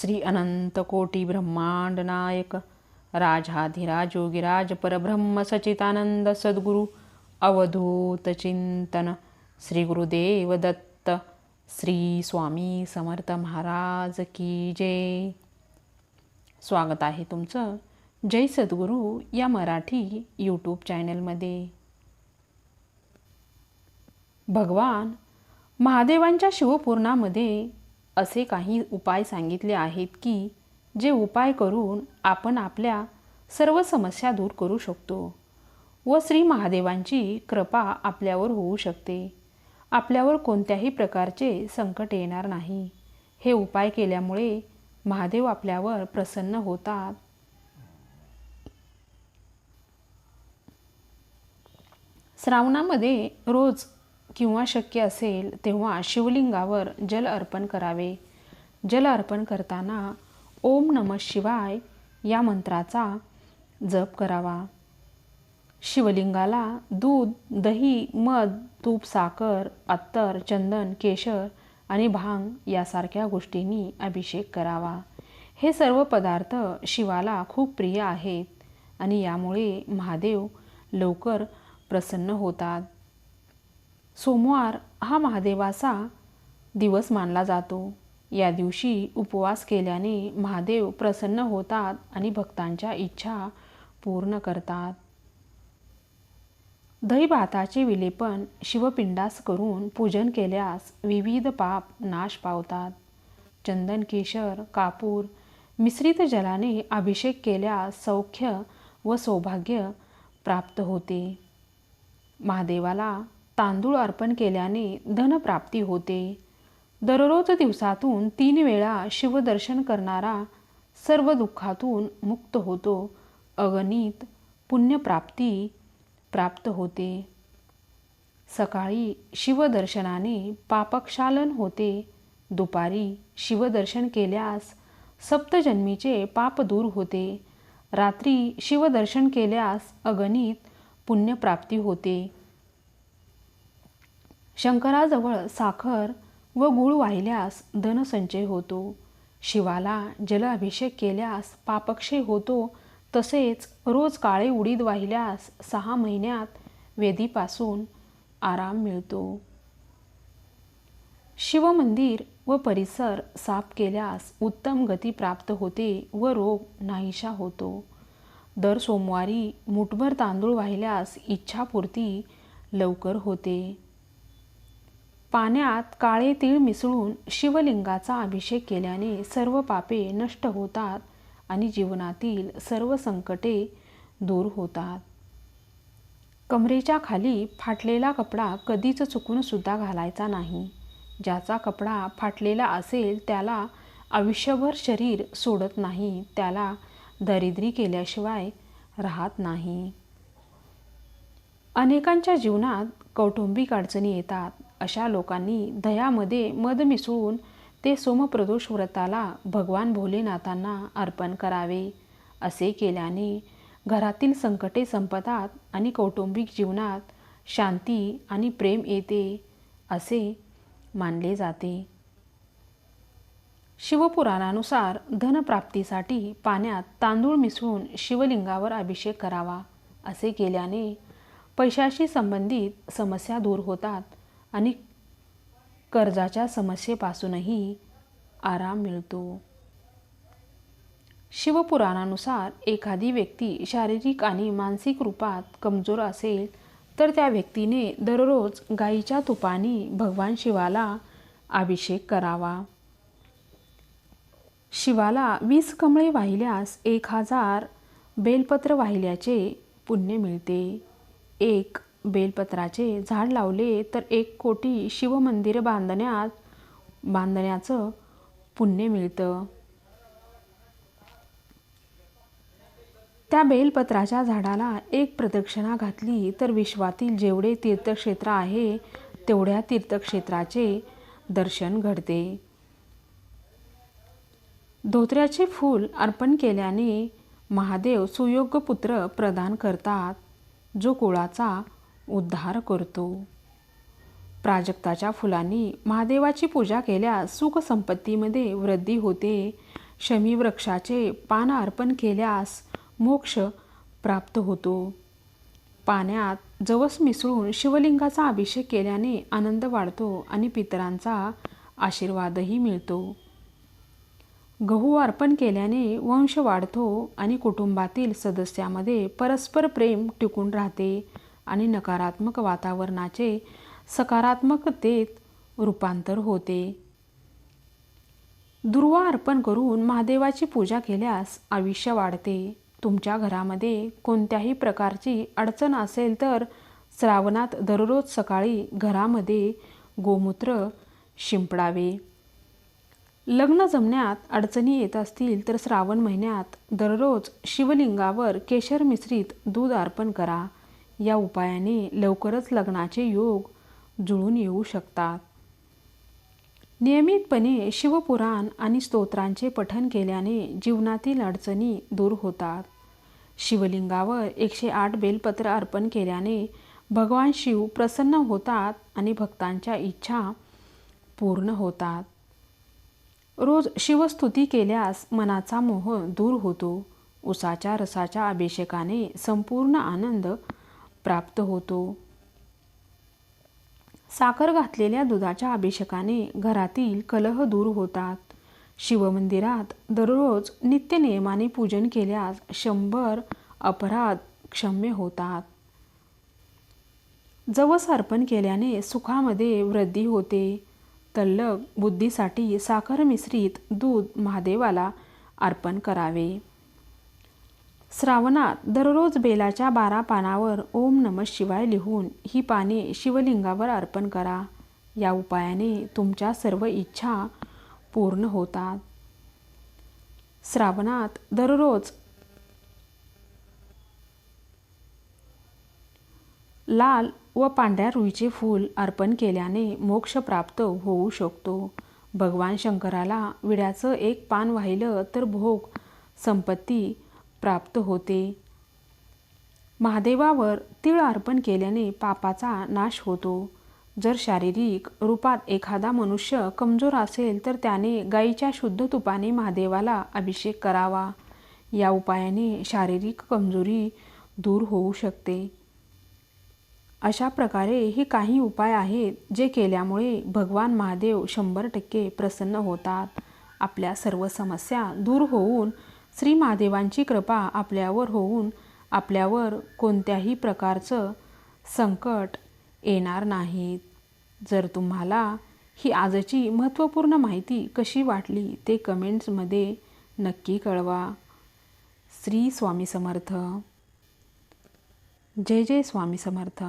श्री अनंत कोटी ब्रह्मांड नायक राजाधिराज योगिराज परब्रह्म सचितानंद सद्गुरु अवधूत चिंतन श्री गुरुदेव दत्त श्री स्वामी समर्थ महाराज की जय. स्वागत आहे तुमचं जय सद्गुरू या मराठी यूट्यूब चॅनलमध्ये. भगवान महादेवांच्या शिवपूर्णामध्ये असे काही उपाय सांगितले आहेत की जे उपाय करून आपण आपल्या सर्व समस्या दूर करू शकतो व श्री महादेवांची कृपा आपल्यावर होऊ शकते. आपल्यावर कोणत्याही प्रकारचे संकट येणार नाही. हे उपाय केल्यामुळे महादेव आपल्यावर प्रसन्न होतात. श्रावणामध्ये रोज किंवा शक्य असेल तेव्हा शिवलिंगावर जल अर्पण करावे. जल अर्पण करताना ओम नम शिवाय या मंत्राचा जप करावा. शिवलिंगाला दूध दही मध तूप साखर अत्तर चंदन केशर आणि भांग यासारख्या गोष्टींनी अभिषेक करावा. हे सर्व पदार्थ शिवाला खूप प्रिय आहेत आणि यामुळे महादेव लवकर प्रसन्न होतात. सोमवार हा महादेवाचा दिवस मानला जातो. या दिवशी उपवास केल्याने महादेव प्रसन्न होतात आणि भक्तांच्या इच्छा पूर्ण करतात. दही भाताचे विलेपन शिवपिंडास करून पूजन केल्यास विविध पाप नाश पावतात. चंदन केशर कापूर मिश्रित जलाने अभिषेक केल्यास सौख्य व सौभाग्य प्राप्त होते. महादेवाला तांदूळ अर्पण केल्याने धनप्राप्ती होते. दररोज दिवसातून तीन वेळा शिवदर्शन करणारा सर्व दुःखातून मुक्त होतो. अगणित पुण्यप्राप्ती प्राप्त होते. सकाळी शिवदर्शनाने पापक्षालन होते. दुपारी शिवदर्शन केल्यास सप्तजन्मीचे पाप दूर होते. रात्री शिवदर्शन केल्यास अगणित पुण्यप्राप्ती होते. शंकराजवळ साखर व गूळ वाहिल्यास धनसंचय होतो. शिवाला जल अभिषेक केल्यास पापक्षय होतो. तसेच रोज काळे उडीद वाहिल्यास सहा महिन्यात वेदीपासून आराम मिळतो. शिवमंदिर व परिसर साफ केल्यास उत्तम गती प्राप्त होते व रोग नाहीशा होतो. दर सोमवारी मुठभर तांदूळ वाहिल्यास इच्छापूर्ती लवकर होते. पाण्यात काळे तीळ मिसळून शिवलिंगाचा अभिषेक केल्याने सर्व पापे नष्ट होतात आणि जीवनातील सर्व संकटे दूर होतात. कमरेच्या खाली फाटलेला कपडा कधीच चुकून सुद्धा घालायचा नाही. ज्याचा कपडा फाटलेला असेल त्याला आयुष्यभर शरीर सोडत नाही त्याला दरिद्री केल्याशिवाय राहत नाही. अनेकांच्या जीवनात कौटुंबिक अडचणी येतात. अशा लोकांनी दह्यामध्ये मध मिसळून ते सोमप्रदोष व्रताला भगवान भोलेनाथांना अर्पण करावे असे केल्याने घरातील संकटे संपतात आणि कौटुंबिक जीवनात शांती आणि प्रेम येते असे मानले जाते. शिवपुराणानुसार धनप्राप्तीसाठी पाण्यात तांदूळ मिसळून शिवलिंगावर अभिषेक करावा असे केल्याने पैशाशी संबंधित समस्या दूर होतात. आणि कर्जाच्या समस्येपासूनही आराम मिळतो. शिवपुराणानुसार एखादी व्यक्ती शारीरिक आणि मानसिक रूपात कमजोर असेल तर त्या व्यक्तीने दररोज गाईच्या तुपाने भगवान शिवाला अभिषेक करावा. शिवाला वीस कमळे वाहिल्यास एक हजार बेलपत्र वाहिल्याचे पुण्य मिळते. एक बेलपत्राचे झाड लावले तर एक कोटी शिवमंदिर बांधण्यात बांधण्याचं पुण्य मिळतं. त्या बेलपत्राच्या झाडाला एक प्रदक्षिणा घातली तर विश्वातील जेवढे तीर्थक्षेत्र आहे तेवढ्या तीर्थक्षेत्राचे दर्शन घडते. धोत्र्याचे फूल अर्पण केल्याने महादेव सुयोग्य पुत्र प्रदान करतात जो कुळाचा उद्धार करतो. प्राजक्ताच्या फुलांनी महादेवाची पूजा केल्यास सुखसंपत्तीमध्ये वृद्धी होते. शमी वृक्षाचे पान अर्पण केल्यास मोक्ष प्राप्त होतो. पाण्यात जवस मिसळून शिवलिंगाचा अभिषेक केल्याने आनंद वाढतो आणि पितरांचा आशीर्वादही मिळतो. गहू अर्पण केल्याने वंश वाढतो आणि कुटुंबातील सदस्यामध्ये परस्पर प्रेम टिकून राहते. आणि नकारात्मक वातावरणाचे सकारात्मकतेत रूपांतर होते. दुर्वा अर्पण करून महादेवाची पूजा केल्यास आयुष्य वाढते. तुमच्या घरामध्ये कोणत्याही प्रकारची अडचण असेल तर श्रावणात दररोज सकाळी घरामध्ये गोमूत्र शिंपडावे. लग्न जमण्यात अडचणी येत असतील तर श्रावण महिन्यात दररोज शिवलिंगावर केशर मिश्रित दूध अर्पण करा. या उपायाने लवकरच लग्नाचे योग जुळून येऊ शकतात. नियमितपणे शिवपुराण आणि स्तोत्रांचे पठन केल्याने जीवनातील अडचणी दूर होतात. शिवलिंगावर एकशे आठ बेलपत्र अर्पण केल्याने भगवान शिव प्रसन्न होतात आणि भक्तांच्या इच्छा पूर्ण होतात. रोज शिवस्तुती केल्यास मनाचा मोह दूर होतो. उसाच्या रसाच्या अभिषेकाने संपूर्ण आनंद प्राप्त होतो. साखर घातलेल्या दुधाच्या अभिषेकाने घरातील कलह दूर होतात. शिवमंदिरात दररोज नित्यनियमाने पूजन केल्यास शंभर अपराध क्षम्य होतात. जवस अर्पण केल्याने सुखामध्ये वृद्धी होते. तल्लक बुद्धीसाठी साखर मिश्रित दूध महादेवाला अर्पण करावे. श्रावणात दररोज बेलाच्या बारा पानावर ओम नम शिवाय लिहून ही पाने शिवलिंगावर अर्पण करा. या उपायाने तुमच्या सर्व इच्छा पूर्ण होतात. श्रावणात दररोज लाल व पांढऱ्या रुईचे फूल अर्पण केल्याने मोक्ष प्राप्त होऊ शकतो. भगवान शंकराला विड्याचं एक पान वाहिलं तर भोग संपत्ती प्राप्त होते. महादेवावर तिळ अर्पण केल्याने पापाचा नाश होतो. जर शारीरिक रूपात एखादा मनुष्य कमजोर असेल तर त्याने गाईच्या शुद्ध तुपाने महादेवाला अभिषेक करावा. या उपायाने शारीरिक कमजोरी दूर होऊ शकते. अशा प्रकारे हे काही उपाय आहेत जे केल्यामुळे भगवान महादेव शंभर टक्के प्रसन्न होतात. आपल्या सर्व समस्या दूर होऊन श्री महादेवांची कृपा आपल्यावर होऊन आपल्यावर कोणत्याही प्रकारचं संकट येणार नाहीत. जर तुम्हाला ही आजची महत्त्वपूर्ण माहिती कशी वाटली ते कमेंट्समध्ये नक्की कळवा. श्री स्वामी समर्थ. जय जय स्वामी समर्थ.